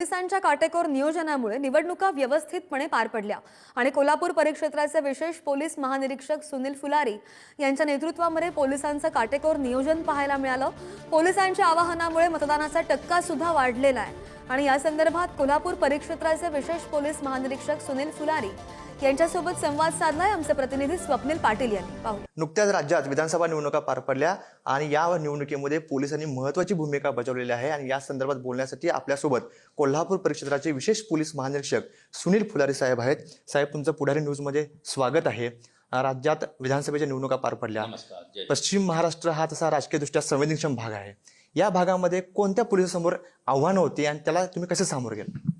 पोलिसांच्या काटेकोर नियोजनामुळे निवडणुका व्यवस्थितपणे पार पडल्या. आणि कोल्हापूर परिक्षेत्राचे विशेष पोलीस महानिरीक्षक सुनील फुलारी यांच्या नेतृत्वामध्ये पोलिसांचं काटेकोर नियोजन पाहायला मिळालं. पोलिसांच्या आवाहनामुळे मतदानाचा टक्का सुद्धा वाढलेला आहे. आणि या संदर्भात कोल्हापूर परिक्षेत्राचे विशेष पोलीस महानिरीक्षक सुनील फुलारी यांच्यासोबत संवाद साधलाय आमचे प्रतिनिधी स्वप्नील पाटील यांनी. पाहू नुकत्याच राज्यात विधानसभा निवडणुका पार पडल्या आणि या निवडणुकीमध्ये पोलिसांनी महत्त्वाची भूमिका बजावलेली आहे आणि या संदर्भात बोलण्यासाठी आपल्यासोबत कोल्हापूर परिक्षेत्राचे विशेष पोलीस महानिरीक्षक सुनील फुलारी साहेब आहेत. साहेब तुमचं पुढारी न्यूजमध्ये स्वागत आहे. राज्यात विधानसभेच्या निवडणुका पार पडल्या. नमस्कार. जय. पश्चिम महाराष्ट्र हा तसा राजकीयदृष्ट्या संवेदनक्षम भाग आहे. या भागामध्ये कोणत्या पोलिसांसमोर आव्हानं होती आणि त्याला तुम्ही कसे सामोरे गेला?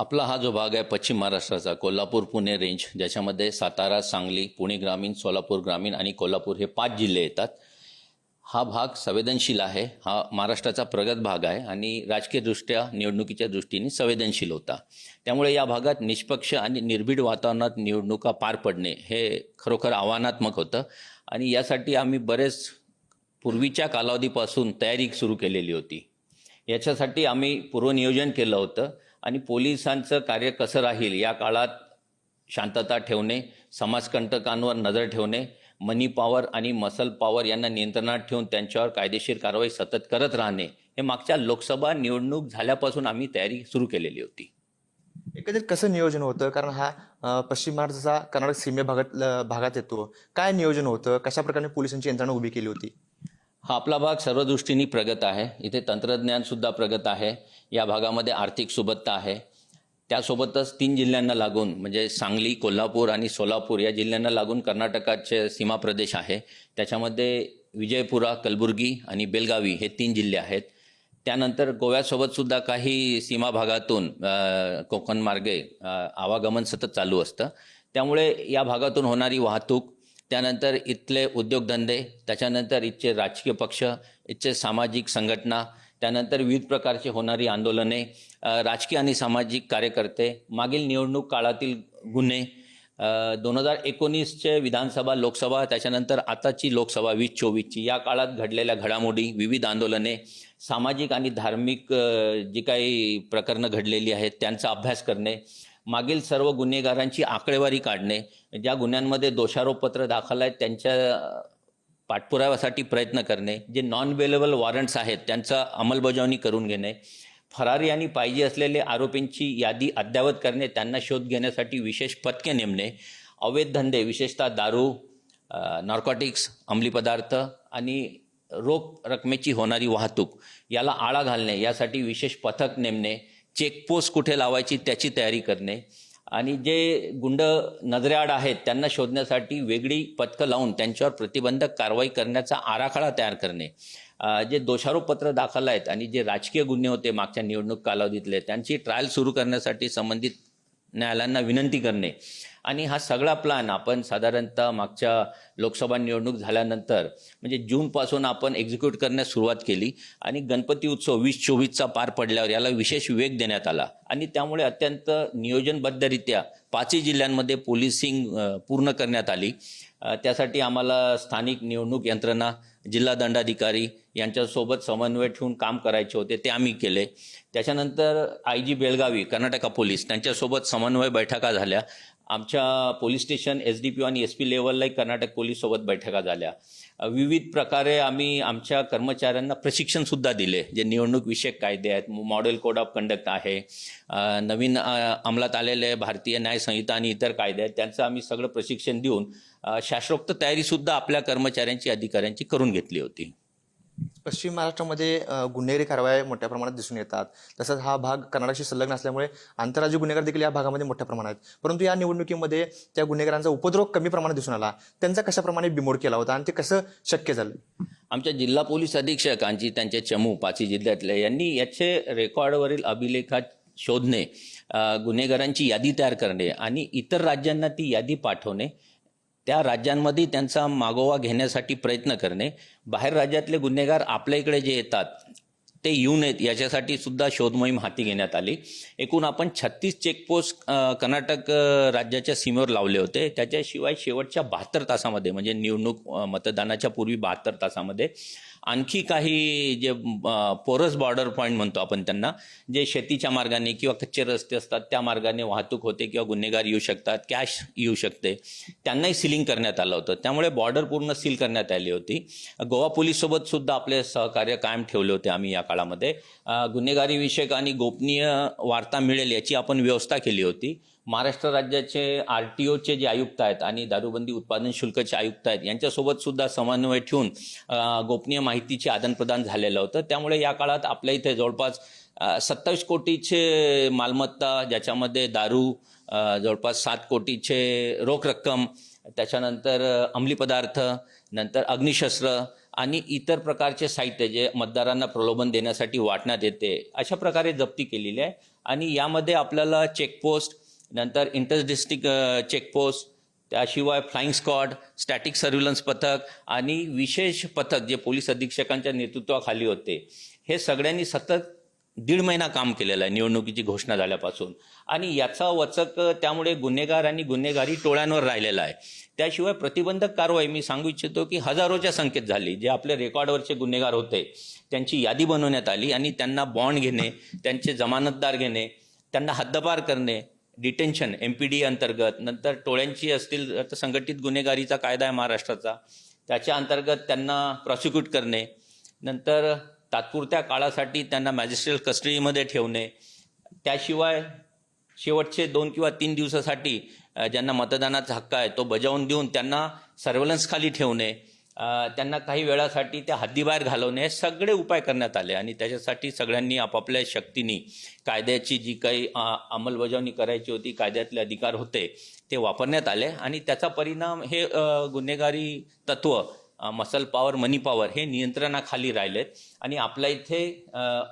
आपला हा जो भाग आहे पश्चिम महाराष्ट्राचा कोल्हापूर पुणे रेंज ज्याच्यामध्ये सातारा सांगली पुणे ग्रामीण सोलापूर ग्रामीण आणि कोल्हापूर हे पाच जिल्हे येतात. हा भाग संवेदनशील आहे. हा महाराष्ट्राचा प्रगत भाग आहे आणि राजकीयदृष्ट्या निवडणुकीच्या दृष्टीने संवेदनशील होता. त्यामुळे या भागात निष्पक्ष आणि निर्भीड वातावरणात निवडणुका पार पडणे हे खरोखर आव्हानात्मक होतं. आणि यासाठी आम्ही बरेच पूर्वीच्या कालावधीपासून तयारी सुरू केलेली होती. याच्यासाठी आम्ही पूर्वनियोजन केलं होतं. आणि पोलिसांचं कार्य कसं राहील या काळात शांतता ठेवणे समाजकंटकांवर नजर ठेवणे मनी पॉवर आणि मसल पॉवर यांना नियंत्रणात ठेवून त्यांच्यावर कायदेशीर कारवाई सतत करत राहणे हे मागच्या लोकसभा निवडणूक झाल्यापासून आम्ही तयारी सुरू केलेली होती. एकंदरीत कसं नियोजन होतं? कारण हा पश्चिम महाराष्ट्राचा कर्नाटक सीमे भागात भागात येतो. काय नियोजन होतं? कशा प्रकारे पोलिसांची यंत्रणा उभी केली होती? हा आपला भाग सर्व दृष्टीने प्रगत आहे. इथे तंत्रज्ञानसुद्धा प्रगत आहे. या भागामध्ये आर्थिक सुबत्ता आहे. त्यासोबतच तीन जिल्ह्यांना लागून म्हणजे सांगली कोल्हापूर आणि सोलापूर या जिल्ह्यांना लागून कर्नाटकाचे सीमा प्रदेश आहे. त्याच्यामध्ये विजयपुरा कलबुर्गी आणि बेलगावी हे तीन जिल्हे आहेत. त्यानंतर गोव्यासोबत सुद्धा काही सीमा भागातून कोकण मार्गे आवागमन सतत चालू असतं. त्यामुळे या भागातून होणारी वाहतूक त्यानंतर इथले उद्योगधंदे त्याच्यानंतर इथचे राजकीय पक्ष इथचे सामाजिक संघटना त्यानंतर विविध प्रकारची होणारी आंदोलने राजकीय आणि सामाजिक कार्यकर्ते मागील निवडणूक काळातील गुन्हे दोन हजार एकोणीसचे विधानसभा लोकसभा त्याच्यानंतर आताची लोकसभा वीस चोवीसची या काळात घडलेल्या घडामोडी विविध आंदोलने सामाजिक आणि धार्मिक जी काही प्रकरणं घडलेली आहेत त्यांचा अभ्यास करणे मागील सर्व गुन्हेगारांची आकडेवारी काढणे ज्या गुन्ह्यांमध्ये दोषारोपपत्र दाखल आहेत त्यांच्या पाठपुराव्यासाठी प्रयत्न करणे जे नॉन बेलेबल वॉरंट्स आहेत त्यांचा अंमलबजावणी करून घेणे फरारी आणि पाहिजे असलेले आरोपींची यादी अद्ययावत करणे त्यांना शोध घेण्यासाठी विशेष पथके नेमणे अवैध धंदे विशेषतः दारू नॉर्कॉटिक्स अंमली पदार्थ आणि रोख रकमेची होणारी वाहतूक याला आळा घालणे यासाठी विशेष पथक नेमणे चेकपोस्ट कुठे लावायची त्याची तयारी करणे. आणि जे गुंड नजरेआड आहेत त्यांना शोधण्यासाठी वेगळी पथकं लावून त्यांच्यावर प्रतिबंधक कारवाई करण्याचा आराखडा तयार करणे. जे दोषारोपपत्र दाखल आहेत आणि जे राजकीय गुन्हे होते मागच्या निवडणूक कालावधीतले त्यांची ट्रायल सुरू करण्यासाठी संबंधित न्यायालयांना विनंती करणे. आणि हा सगळा प्लॅन आपण साधारणतः मागच्या लोकसभा निवडणूक झाल्यानंतर म्हणजे जूनपासून आपण एक्झिक्यूट करण्यास सुरुवात केली आणि गणपती उत्सव वीस चोवीसचा पार पडल्यावर याला विशेष वेग देण्यात आला. आणि त्यामुळे अत्यंत नियोजनबद्धरित्या पाचही जिल्ह्यांमध्ये पोलिसिंग पूर्ण करण्यात आली. त्यासाठी आम्हाला स्थानिक निवडणूक यंत्रणा जिल्हा दंडाधिकारी यांच्यासोबत समन्वय ठेवून काम करायचे होते ते आम्ही केले. त्याच्यानंतर I G Belagavi Karnataka police त्यांच्यासोबत समन्वय बैठका झाल्या. आमच्या police station S D P आणि एस पी लेवललाही कर्नाटक पोलीससोबत बैठका झाल्या. विविध प्रकारे आम्ही आमच्या कर्मचाऱ्यांना प्रशिक्षणसुद्धा दिले. जे निवडणूक विषयक कायदे आहेत मॉडेल कोड ऑफ कंडक्ट आहे नवीन अंमलात आलेले भारतीय न्यायसंहिता आणि इतर कायदे आहेत त्यांचं आम्ही सगळं प्रशिक्षण देऊन शास्त्रोक्त तयारीसुद्धा आपल्या कर्मचाऱ्यांची अधिकाऱ्यांची करून घेतली होती. पश्चिम महाराष्ट्रामध्ये गुन्हेगारी कारवाया मोठ्या प्रमाणात दिसून येतात. तसंच हा भाग कर्नाटकशी संलग्न असल्यामुळे आंतरराज्य गुन्हेगार देखील या भागामध्ये मोठ्या प्रमाणात आहेत. परंतु या निवडणुकीमध्ये त्या गुन्हेगारांचा उपद्रव कमी प्रमाणात दिसून आला. त्यांचा कशाप्रमाणे बिमोड केला होता आणि ते कसं शक्य झालं? आमच्या जिल्हा पोलीस अधीक्षक आणि त्यांचे चमू पाची जिल्ह्यातले यांनी याचे रेकॉर्डवरील अभिलेखात शोधणे गुन्हेगारांची यादी तयार करणे आणि इतर राज्यांना ती यादी पाठवणे त्या राज्यांमध्ये त्यांचा मागोवा घेण्यासाठी प्रयत्न करणे. बाहेर राज्यातले गुन्हेगार आपल्या इकडे जे येतात ते येऊ नयेत याच्यासाठी सुद्धा शोधमोहीम हाती घेण्यात आली. एकूण आपण छत्तीस चेकपोस्ट कर्नाटक राज्याच्या सीमेवर लावले होते. त्याच्याशिवाय शेवटच्या बहात्तर तासामध्ये म्हणजे निवडणूक मतदानाच्या पूर्वी बहात्तर तासामध्ये आणखी काही जे पोरस बॉर्डर पॉईंट म्हणतो आपण त्यांना जे शेतीच्या मार्गाने किंवा कच्चे रस्ते असतात त्या मार्गाने वाहतूक होते किंवा गुन्हेगार येऊ शकतात कॅश येऊ शकते त्यांनाही सीलिंग करण्यात आलं होतं. त्यामुळे बॉर्डर पूर्ण सील करण्यात आली होती. गोवा पोलीससोबत सुद्धा आपले सहकार्य कायम ठेवले होते आम्ही या काळामध्ये. गुन्हेगारीविषयक गुन्हेगारी विषयक आणि गोपनीय वार्ता मिळेल याची आपण व्यवस्था केली होती. महाराष्ट्र राज्याचे आर टी ओचे जे आयुक्त आहेत आणि दारूबंदी उत्पादन शुल्कचे आयुक्त आहेत यांच्यासोबत सुद्धा समन्वय ठेवून गोपनीय माहितीचे आदानप्रदान झालेलं होतं. त्यामुळे या काळात आपल्या इथे जवळपास सत्तावीस कोटीचे मालमत्ता ज्याच्यामध्ये दारू जवळपास सात कोटीचे रोख रक्कम त्याच्यानंतर अंमली पदार्थ नंतर अग्निशस्त्र आणि इतर प्रकारचे साहित्य जे मतदारांना प्रलोभन देण्यासाठी वाटण्यात येते अशा प्रकारे जप्ती केलेली आहे. आणि यामध्ये आपल्याला चेकपोस्ट नंतर इंटर डिस्ट्रिक्ट चेकपोस्ट त्याशिवाय फ्लाईंग स्क्वॉड स्टॅटिक सर्व्हिलन्स पथक आणि विशेष पथक जे पोलीस अधीक्षकांच्या नेतृत्वाखाली होते. हे सगळ्यांनी सतत दीड महिना काम केलेलं आहे निवडणुकीची घोषणा झाल्यापासून. आणि याचा वचक त्यामुळे गुन्हेगार आणि गुन्हेगारी टोळ्यांवर राहिलेला आहे. त्याशिवाय प्रतिबंधक कारवाई मी सांगू इच्छितो की हजारोच्या संख्येत झाली. जे आपले रेकॉर्डवरचे गुन्हेगार होते त्यांची यादी बनवण्यात आली आणि त्यांना बॉन्ड घेणे त्यांचे जमानतदार घेणे त्यांना हद्दपार करणे डिटेन्शन एम पी डी अंतर्गत नंतर टोळ्यांची असतील तर संघटित गुन्हेगारीचा कायदा आहे महाराष्ट्राचा. त्याच्या अंतर्गत त्यांना प्रॉसिक्यूट करणे नंतर तात्पुरत्या काळासाठी त्यांना मॅजिस्ट्रेट कस्टडीमध्ये ठेवणे. त्याशिवाय शेवटचे दोन किंवा तीन दिवसासाठी ज्यांना मतदानाचा हक्क आहे तो बजावून देऊन त्यांना सर्व्हलन्सखाली ठेवणे. त्यांना काही वेळासाठी त्या हद्दीबाहेर घालवणे हे सगळे उपाय करण्यात आले आणि त्याच्यासाठी सगळ्यांनी आपापल्या शक्तीने कायद्याची जी काही अंमलबजावणी करायची होती कायद्यातले अधिकार होते ते वापरण्यात आले आणि त्याचा परिणाम हे गुन्हेगारी तत्व मसल पॉवर मनी पॉवर हे नियंत्रणाखाली राहिलेत आणि आपल्या इथे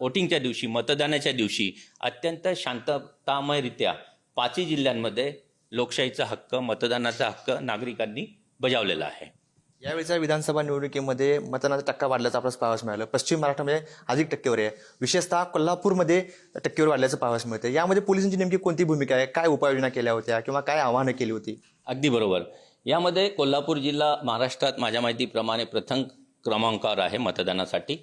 वोटिंगच्या दिवशी मतदानाच्या दिवशी अत्यंत शांततामयरित्या पाचही जिल्ह्यांमध्ये लोकशाहीचा हक्क मतदानाचा हक्क नागरिकांनी बजावलेला आहे. यावेळीच्या विधानसभा निवडणुकीमध्ये मतदानाचा टक्का वाढल्याचं आपल्याला पाहावस मिळालं. पश्चिम महाराष्ट्रामध्ये म्हणजे अधिक टक्केवर आहे. विशेषतः कोल्हापूरमध्ये टक्केवर वाढल्याचं पाहावस मिळतं. यामध्ये पोलिसांची नेमकी कोणती भूमिका आहे? काय उपाययोजना केल्या होत्या किंवा काय आव्हानं केली होती? अगदी बरोबर. यामध्ये कोल्हापूर जिल्हा महाराष्ट्रात माझ्या माहितीप्रमाणे प्रथम क्रमांकावर आहे मतदानासाठी.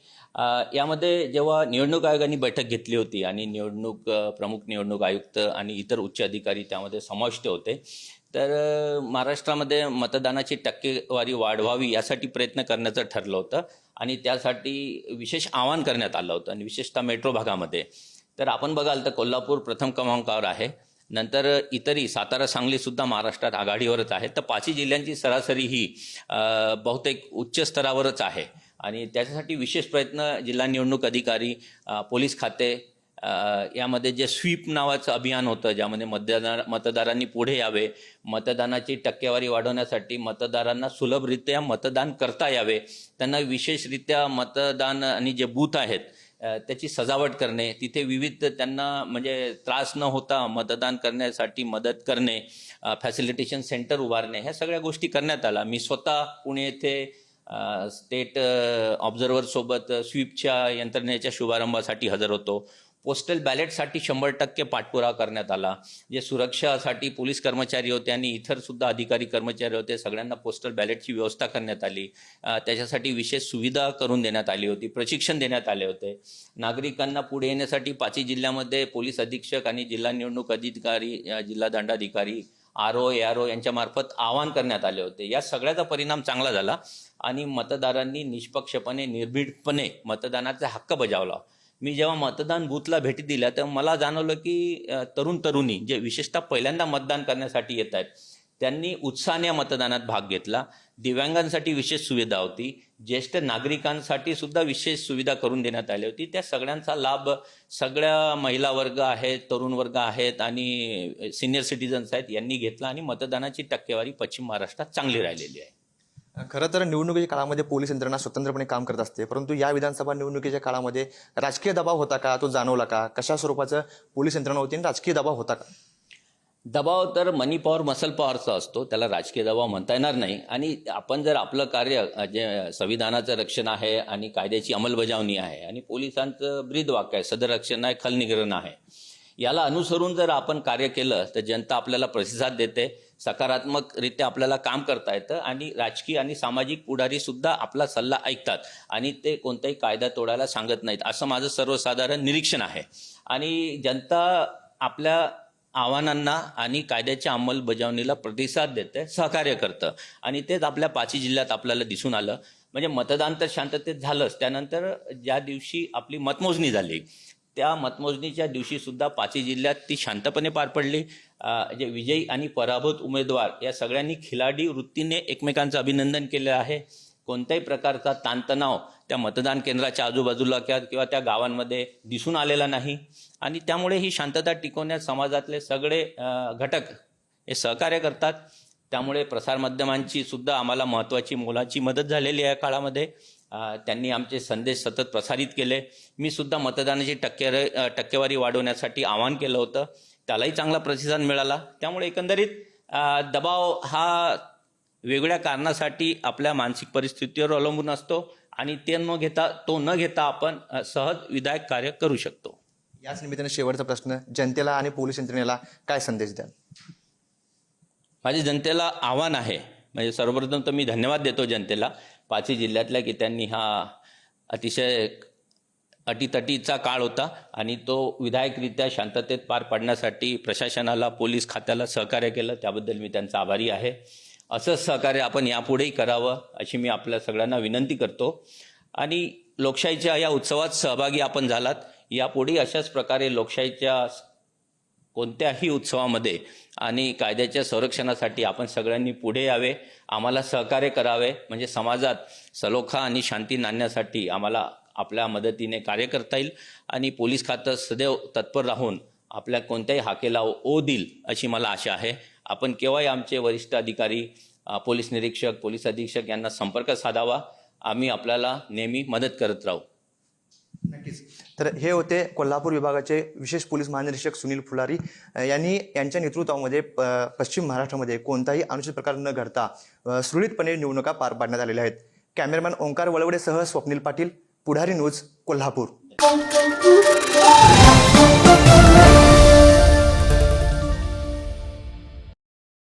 यामध्ये जेव्हा निवडणूक आयोगाने बैठक घेतली होती आणि निवडणूक प्रमुख निवडणूक आयुक्त आणि इतर उच्च अधिकारी त्यामध्ये समाविष्ट होते तर महाराष्ट्रामध्ये मतदानाची टक्केवारी वाढवावी यासाठी प्रयत्न करण्याचं ठरलं होतं आणि त्यासाठी विशेष आवाहन करण्यात आलं होतं आणि विशेषतः मेट्रो भागामध्ये. तर आपण बघाल तर कोल्हापूर प्रथम क्रमांकावर आहे. नंतर इतरही सातारा सांगलीसुद्धा महाराष्ट्रात आघाडीवरच आहे. तर पाचही जिल्ह्यांची सरासरी ही बहुतेक उच्च स्तरावरच आहे. आणि त्याच्यासाठी विशेष प्रयत्न जिल्हा निवडणूक अधिकारी पोलीस खाते यामध्ये जे स्वीप नावाचं अभियान होतं ज्यामध्ये मतदार मतदारांनी पुढे यावे मतदानाची टक्केवारी वाढवण्यासाठी मतदारांना सुलभरित्या मतदान करता यावे त्यांना विशेषरित्या मतदान आणि जे बूथ आहेत त्याची सजावट करणे तिथे विविध त्यांना म्हणजे त्रास न होता मतदान करण्यासाठी मदत करणे फॅसिलिटेशन सेंटर उभारणे ह्या सगळ्या गोष्टी करण्यात आल्या. मी स्वतः पुणे येथे स्टेट ऑब्झर्वरसोबत स्वीपच्या यंत्रणेच्या शुभारंभासाठी हजर होतो. पोस्टल बॅलेटसाठी शंभर टक्के पाठपुरा करण्यात आला. जे सुरक्षासाठी पोलीस कर्मचारी होते आणि इतर सुद्धा अधिकारी कर्मचारी होते सगळ्यांना पोस्टल बॅलेटची व्यवस्था करण्यात आली. त्याच्यासाठी विशेष सुविधा करून देण्यात आली होती प्रशिक्षण देण्यात आले होते. नागरिकांना पुढे येण्यासाठी पाचही जिल्ह्यामध्ये पोलीस अधीक्षक आणि जिल्हा निवडणूक अधिकारी जिल्हा दंडाधिकारी R O A R O यांच्यामार्फत आवाहन करण्यात आले होते. या सगळ्याचा परिणाम चांगला झाला आणि मतदारांनी निष्पक्षपणे निर्भीडपणे मतदानाचा हक्क बजावला. मी जेव्हा मतदान बूथला भेटी दिल्या तेव्हा मला जाणवलं की तरुण तरुणी जे विशेषतः पहिल्यांदा मतदान करण्यासाठी येत आहेत त्यांनी उत्साहाने या मतदानात भाग घेतला. दिव्यांगांसाठी विशेष सुविधा होती. ज्येष्ठ नागरिकांसाठी सुद्धा विशेष सुविधा करून देण्यात आली होती. त्या सगळ्यांचा लाभ सगळ्या महिला वर्ग आहेत तरुण वर्ग आहेत आणि सिनियर सिटीजन्स आहेत यांनी घेतला आणि मतदानाची टक्केवारी पश्चिम महाराष्ट्रात चांगली राहिलेली आहे. खरं तर निवडणुकीच्या काळामध्ये पोलीस यंत्रणा स्वतंत्रपणे काम करत असते परंतु या विधानसभा निवडणुकीच्या काळामध्ये राजकीय दबाव होता का? तो जाणवला का? कशा स्वरूपाचं पोलीस यंत्रणा होती आणि राजकीय दबाव होता का? दबाव तर मनी पॉवर मसल पॉवरचा असतो. त्याला राजकीय दबाव म्हणता येणार नाही. आणि आपण जर आपलं कार्य जे संविधानाचं रक्षण आहे आणि कायद्याची अंमलबजावणी आहे आणि पोलिसांचं ब्रीद वाक्य आहे सदरक्षण आहे खलनिग्रहण आहे याला अनुसरून जर आपण कार्य केलं तर जनता आपल्याला प्रतिसाद देते. सकारात्मकरित्या आपल्याला काम करता येतं आणि राजकीय आणि सामाजिक पुढारी सुद्धा आपला सल्ला ऐकतात आणि ते कोणताही कायदा तोडायला सांगत नाहीत. असं माझं सर्वसाधारण निरीक्षण आहे. आणि जनता आपल्या आव्हानांना आणि कायद्याच्या अंमलबजावणीला प्रतिसाद देते सहकार्य करतं. आणि तेच आपल्या पाचही जिल्ह्यात आपल्याला दिसून आलं. म्हणजे मतदान तर शांततेत झालंच. त्यानंतर ज्या दिवशी आपली मतमोजणी झाली त्या मतमोजणीच्या दिवशीसुद्धा पाचही जिल्ह्यात ती शांतपणे पार पडली. जे विजयी आणि पराभूत उमेदवार या सगळ्यांनी खिलाडी वृत्तीने एकमेकांचं अभिनंदन केलं आहे. कोणत्याही प्रकारचा ताणतणाव त्या मतदान केंद्राच्या आजूबाजूला किंवा किंवा त्या गावांमध्ये दिसून आलेला नाही. आणि त्यामुळे ही शांतता टिकवण्यात समाजातले सगळे घटक हे सहकार्य करतात. त्यामुळे प्रसारमाध्यमांची सुद्धा आम्हाला महत्त्वाची मोलाची मदत झालेली आहे या काळामध्ये. त्यांनी आमचे संदेश सतत प्रसारित केले. मी सुद्धा मतदानाची टक्के टक्केवारी वाढवण्यासाठी आवाहन केलं होतं. त्यालाही चांगला प्रतिसाद मिळाला. त्यामुळे एकंदरीत दबाव हा वेगळ्या कारणासाठी आपल्या मानसिक परिस्थितीवर अवलंबून असतो आणि ते न घेता तो न घेता आपण सहज विधायक कार्य करू शकतो. याच निमित्ताने शेवटचा प्रश्न जनतेला आणि पोलीस यंत्रणेला काय संदेश द्याल? माझे जनतेला आव्हान आहे. म्हणजे सर्वप्रथम तर मी धन्यवाद देतो जनतेला. पाचही जिल्ह्यातल्या की त्यांनी हा अतिशय अटीतटीचा काळ होता आणि तो विधायकरित्या शांततेत पार पाडण्यासाठी प्रशासनाला पोलीस खात्याला सहकार्य केलं. त्याबद्दल मी त्यांचा आभारी आहे. असंच सहकार्य आपण यापुढेही करावं अशी मी आपल्या सगळ्यांना विनंती करतो. आणि लोकशाहीच्या या उत्सवात सहभागी आपण झालात. यापुढेही अशाच प्रकारे लोकशाहीच्या कोणत्याही उत्सवामध्ये आणि कायद्याच्या संरक्षणासाठी आपण सगळ्यांनी पुढे यावे आम्हाला सहकार्य करावे. म्हणजे समाजात सलोखा आणि शांती नांदण्यासाठी आम्हाला आपल्या मदतीने कार्य करता येईल आणि पोलीस खातं सदैव तत्पर राहून आपल्या कोणत्याही हाकेला ओ देईल अशी मला आशा आहे. आपण केव्हाही आमचे वरिष्ठ अधिकारी पोलीस निरीक्षक पोलीस अधीक्षक यांना संपर्क साधावा. आम्ही आपल्याला नेहमी मदत करत राहू. नक्कीच. तर हे होते कोल्हापूर विभागाचे विशेष पोलीस महानिरीक्षक सुनील फुलारी. यांनी यांच्या नेतृत्वामध्ये प- पश्चिम महाराष्ट्रामध्ये कोणताही अनुचित प्रकार न घडता सुरळीतपणे निवडणुका पार पाडण्यात आलेल्या आहेत. कॅमेरामॅन ओंकार वळवडेसह स्वप्नील पाटील पुढारी न्यूज कोल्हापूर.